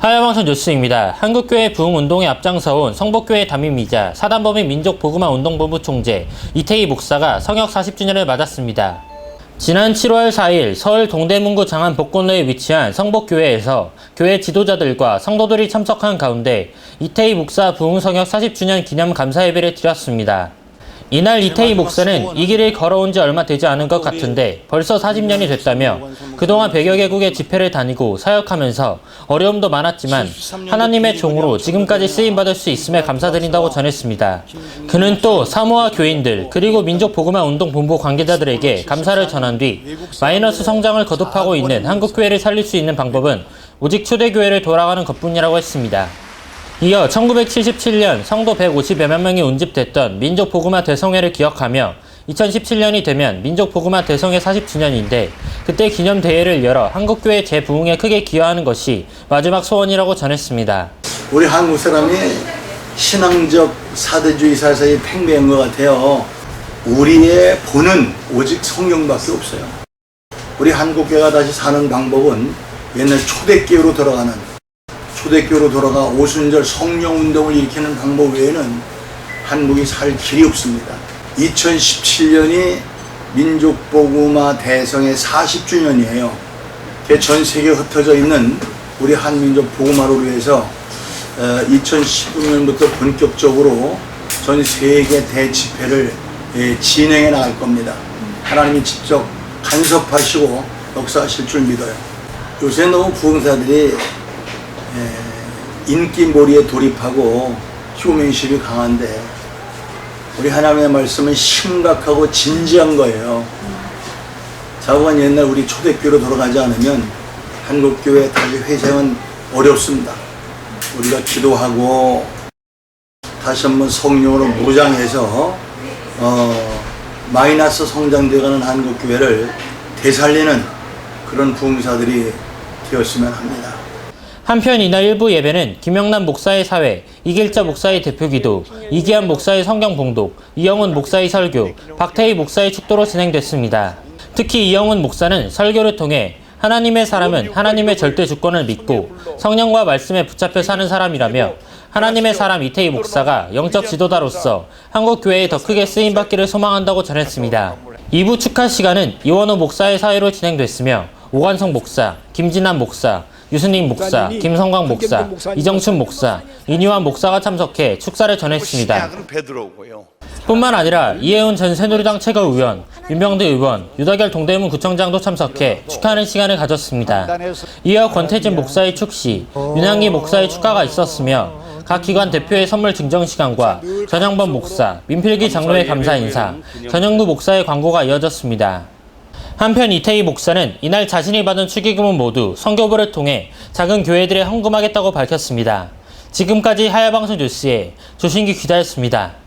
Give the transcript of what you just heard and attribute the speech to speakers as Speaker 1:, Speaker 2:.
Speaker 1: 하야방송 뉴스입니다. 한국교회 부흥운동에 앞장서온 성북교회 담임이자 사단법인 민족보그마운동본부 총재 이태희 목사가 성역 40주년을 맞았습니다. 지난 7월 4일 서울 동대문구 장안 복권로에 위치한 성복교회에서 교회 지도자들과 성도들이 참석한 가운데 이태희 목사 부흥성역 40주년 기념 감사 예배를 드렸습니다. 이날 이태희 목사는 이 길을 걸어온 지 얼마 되지 않은 것 같은데 벌써 40년이 됐다며 그동안 100여 개국의 집회를 다니고 사역하면서 어려움도 많았지만 하나님의 종으로 지금까지 쓰임받을 수 있음에 감사드린다고 전했습니다. 그는 또 사모아 교인들 그리고 민족보그마 운동 본부 관계자들에게 감사를 전한 뒤 마이너스 성장을 거듭하고 있는 한국 교회를 살릴 수 있는 방법은 오직 초대교회를 돌아가는 것뿐이라고 했습니다. 이어 1977년 성도 150여만 명이 운집됐던 민족 보그마 대성회를 기억하며 2017년이 되면 민족 보그마 대성회 40주년인데 그때 기념 대회를 열어 한국교회 재부흥에 크게 기여하는 것이 마지막 소원이라고 전했습니다.
Speaker 2: 우리 한국 사람이 신앙적 사대주의 사상이 팽배한 것 같아요. 우리의 본은 오직 성경밖에 없어요. 우리 한국교회가 다시 사는 방법은 옛날 초대교회로 돌아가는 초대교회로 돌아가 오순절 성령 운동을 일으키는 방법 외에는 한국이 살 길이 없습니다. 2017년이 민족보구마 대성의 40주년이에요. 전 세계에 흩어져 있는 우리 한민족 보구마를 위해서 2019년부터 본격적으로 전 세계 대집회를 예, 진행해 나갈 겁니다. 하나님이 직접 간섭하시고 역사하실 줄 믿어요. 요새 너무 부흥사들이 예, 인기몰이에 돌입하고 휴맨십이 강한데 우리 하나님의 말씀은 심각하고 진지한 거예요. 자고간 옛날 우리 초대교회로 돌아가지 않으면 한국교회 다시 회생은 어렵습니다. 우리가 기도하고 다시 한번 성령으로 무장해서 어, 마이너스 성장되어가는 한국교회를 되살리는 그런 부흥사들이 되었으면 합니다.
Speaker 1: 한편 이날 일부 예배는 김영남 목사의 사회, 이길자 목사의 대표 기도, 이기한 목사의 성경 봉독, 이영훈 목사의 설교, 박태희 목사의 축도로 진행됐습니다. 특히 이영훈 목사는 설교를 통해 하나님의 사람은 하나님의 절대 주권을 믿고 성령과 말씀에 붙잡혀 사는 사람이라며 하나님의 사람 이태희 목사가 영적 지도자로서 한국 교회에 더 크게 쓰임 받기를 소망한다고 전했습니다. 2부 축하 시간은 이원호 목사의 사회로 진행됐으며 오관성 목사, 김진환 목사, 유승림 목사, 김성광 목사, 이정춘 목사, 이니환 목사가 참석해 축사를 전했습니다.
Speaker 3: 시작은 베드로고요.
Speaker 1: 뿐만 아니라 이혜훈 전 새누리당 최고위원, 윤병대 의원, 유다결 동대문 구청장도 참석해 축하하는 시간을 가졌습니다. 이어 권태진 목사의 축시, 윤양기 목사의 축가가 있었으며 각 기관 대표의 선물 증정 시간과 전영범 목사, 민필기 장로의 감사 인사, 전영구 목사의 광고가 이어졌습니다. 한편 이태희 목사는 이날 자신이 받은 축의금은 모두 선교부를 통해 작은 교회들에 헌금하겠다고 밝혔습니다. 지금까지 하야방송 뉴스의 조신기 기자였습니다.